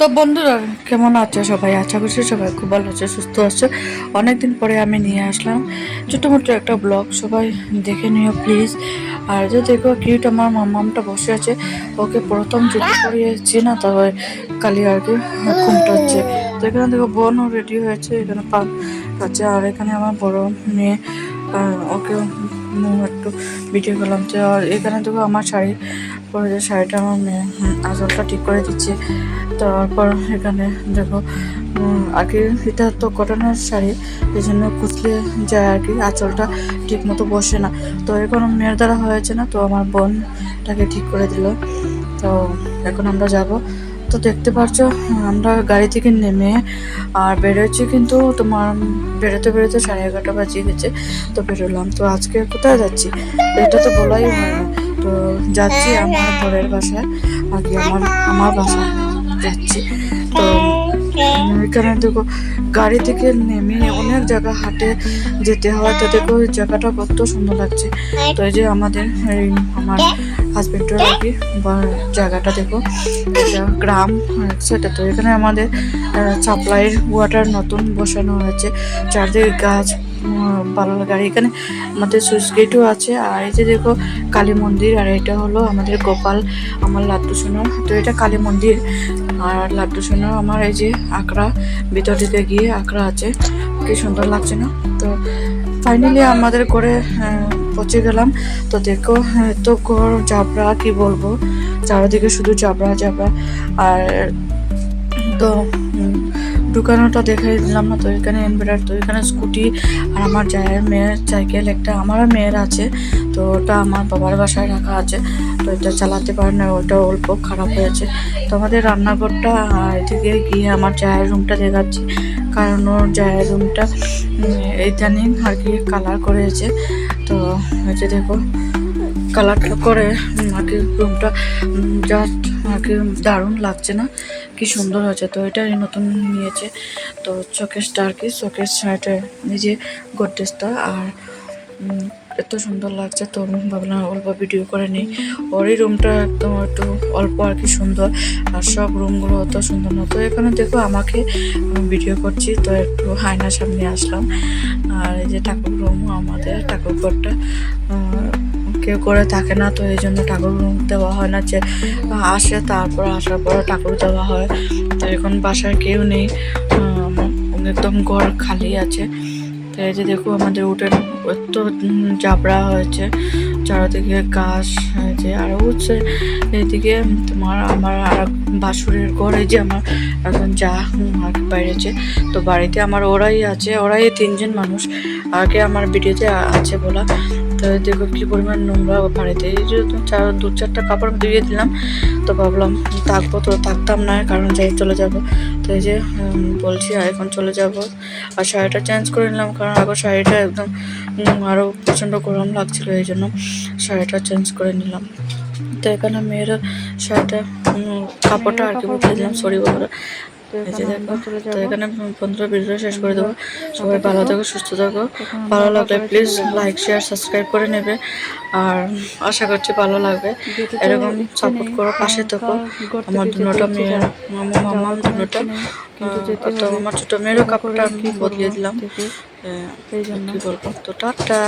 তো বন্ধুরা, কেমন আছে সবাই? আশা করছি সবাই খুব ভালো আছে, সুস্থ আছে। অনেকদিন পরে আমি নিয়ে আসলাম মোটো একটা ব্লগ, সবাই দেখে নিও প্লিজ। আর যে দেখো কিউট আমার মামামটা বসে আছে, ওকে প্রথম জুতো পরিয়েছি না তবে কালি আর কি ঘুমটা হচ্ছে। তো এখানে দেখো, বোনও রেডি হয়েছে, এখানে পা আছে। আর এখানে আমার বড় মেয়ে ওকে একটু ভিডিও করলাম আর এখানে দেখো আমার শাড়ি, পরে যে শাড়িটা আমার মেয়ে আঁচলটা ঠিক করে দিচ্ছে। তারপর এখানে দেখো আগে এটা তো কটনের শাড়ি এই জন্য কুচলে যায় আর কি, আঁচলটা ঠিক মতো বসে না। তো এখন মেয়ের দ্বারা হয়েছে না, তো আমার বোনটাকে ঠিক করে দিল। তো এখন আমরা যাব। তো দেখতে পাচ্ছ আমরা গাড়ি থেকে নেমে, আর বেরোচ্ছি কিন্তু তোমার বেরোতে বেরোতে সাড়ে এগারোটা বাজিয়ে গেছে, তো বেরোলাম। তো আজকে কোথায় যাচ্ছি? এটা তো বলাই হয় না। তো যাচ্ছি আমার ঘরের বাসায় আর কি আমার আমার বাসায় যাচ্ছি। তো এখানে দেখো, গাড়ি থেকে নেমে অনেক জায়গা হাটে যেতে হয় তো দেখো জায়গাটা কত সুন্দর লাগছে। তো এই যে আমাদের আমার হাজবেন্ডের আর কি জায়গাটা দেখো, এটা গ্রাম, সেটা তো এখানে আমাদের সাপ্লাইয়ের ওয়াটার নতুন বসানো হয়েছে, চারদিকে গাছ ভালো লাগে আর এখানে আমাদের সুইচ গেটও আছে। আর এই যে দেখো কালী মন্দির আর এটা হলো আমাদের গোপাল আমার লাড্ডু সোনার। তো এটা কালী মন্দির। আর লাড্ডু সোনার আমার এই যে আঁকড়া ভিতর দিকে গিয়ে আঁকড়া আছে। কি সুন্দর লাগছে না? তো ফাইনালি আমাদের করে পৌঁছে গেলাম। তো দেখো হ্যাঁ, তো ঘর জাবরা কি বলব? চারিদিকে শুধু জাবরা জাবরা। আর তো উম, দোকানটা দেখাই দিলাম না তো এখানে ইনভার্টার তো এখানে স্কুটি আর আমার জায়ের মেয়ের সাইকেল একটা আমারও মেয়ের আছে তো ওটা আমার বাবার বাসায় রাখা আছে তো এটা চালাতে পারে না ওটা অল্প খারাপ হয়েছে। তো আমাদের রান্নাঘরটা এদিকে গিয়ে আমার জায়ের রুমটা দেখাচ্ছি কারণ ওর জায়ের রুমটা ইদানিং আর কি কালার করেছে তো যে দেখো কালারটা করে আর রুমটা জাস্ট আর কি দারুণ লাগছে না? কি সুন্দর হয়েছে। তো এটাই নতুন নিয়েছে। তো শোকেসটা আর কি? শোকেস এটা নিজে গোদরেজটা আর এত সুন্দর লাগছে। তো ভাবলাম অল্প ভিডিও করে নিই। ওরই রুমটা একদম একটু অল্প আর কি সুন্দর। আর সব রুমগুলো অত সুন্দর না। তো এখানে দেখো আমাকে আমি ভিডিও করছি। তো একটু আয়নার সামনে আসলাম। আর এই যে ঠাকুর রুম আমাদের ঠাকুর ঘরটা। কেউ করে থাকে না, তো এই জন্য ঠাকুর দেওয়া হয় না যে আসে তারপর আসার পর ঠাকুর দেওয়া হয়। তো এখন বাসায় কেউ নেই একদম ঘর খালি আছে। তো এই যে দেখো আমাদের উঠে এত জাবড়া হয়েছে। চারিদিকে গাছ হয়েছে আর হচ্ছে এইদিকে তোমার আমার আর বাসুরের ঘর যে আমার এখন যা আর বাইরেছে তো বাড়িতে আমার ওরাই আছে, ওরাই তিনজন মানুষ। আগে আমার ভিডিওতে আ- আছে বলা। তো দেখো কী পরিমাণ নোংরা বাড়িতে। এই যে চার, দু চারটা কাপড় ধুয়ে দিলাম। তো ভাবলাম থাকব তো, থাকতাম না, কারণ যাই চলে যাব। তো এই যে বলছি এখন চলে যাব। আর শাড়িটা চেঞ্জ করে নিলাম, কারণ আগের শাড়িটা একদম আরও প্রচণ্ড গরম লাগছিল, এই জন্য। শাড়িটা চেঞ্জ করে নিলাম। তো এখানে মেয়ের শাড়িটা কাপড়টা আর কি বলতে দিলাম সরি দেখো তো এখানে পনেরো ভিডিও শেষ করে দেবো। সবাই ভালো থাকো সুস্থ থাকো। ভালো লাগলে প্লিজ লাইক শেয়ার সাবস্ক্রাইব করে নেবে। আর আশা করছি ভালো লাগবে। এরকম সাপোর্ট করো পাশে থাকো। আমার দুটা মেয়ে মামা মামা দুটোটা তো আমার ছোটো মেয়েরও কাপড়টা আমি বদলিয়ে দিলাম। কি বলব? তো টাটা।